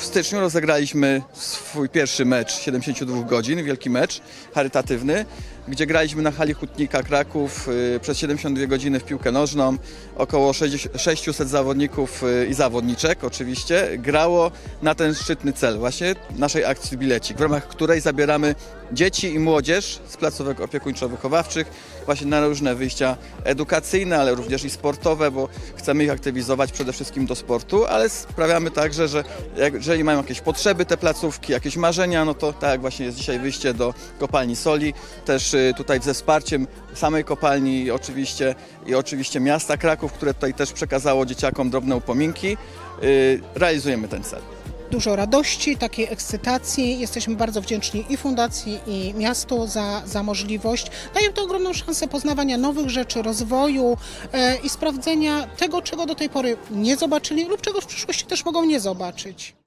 w styczniu rozegraliśmy swój pierwszy mecz 72 godzin, wielki mecz charytatywny, gdzie graliśmy na hali Hutnika Kraków y, przez 72 godziny w piłkę nożną. Około 60 600 zawodników y, i zawodniczek oczywiście grało na ten szczytny cel właśnie naszej akcji Bilecik, w ramach której zabieramy dzieci i młodzież z placówek opiekuńczo-wychowawczych właśnie na różne wyjścia edukacyjne, ale również i sportowe, bo chcemy ich aktywizować przede wszystkim do sportu, ale sprawiamy także, że jak, jeżeli mają jakieś potrzeby te placówki, jakieś marzenia, no to tak właśnie jest dzisiaj wyjście do kopalni soli, też y, tutaj ze wsparciem samej kopalni oczywiście, i oczywiście miasta Kraków, które tutaj też przekazało dzieciakom drobne upominki, y, realizujemy ten cel. Dużo radości, takiej ekscytacji. Jesteśmy bardzo wdzięczni i fundacji, i miastu za, za możliwość. Daje to ogromną szansę poznawania nowych rzeczy, rozwoju e, i sprawdzenia tego, czego do tej pory nie zobaczyli lub czego w przyszłości też mogą nie zobaczyć.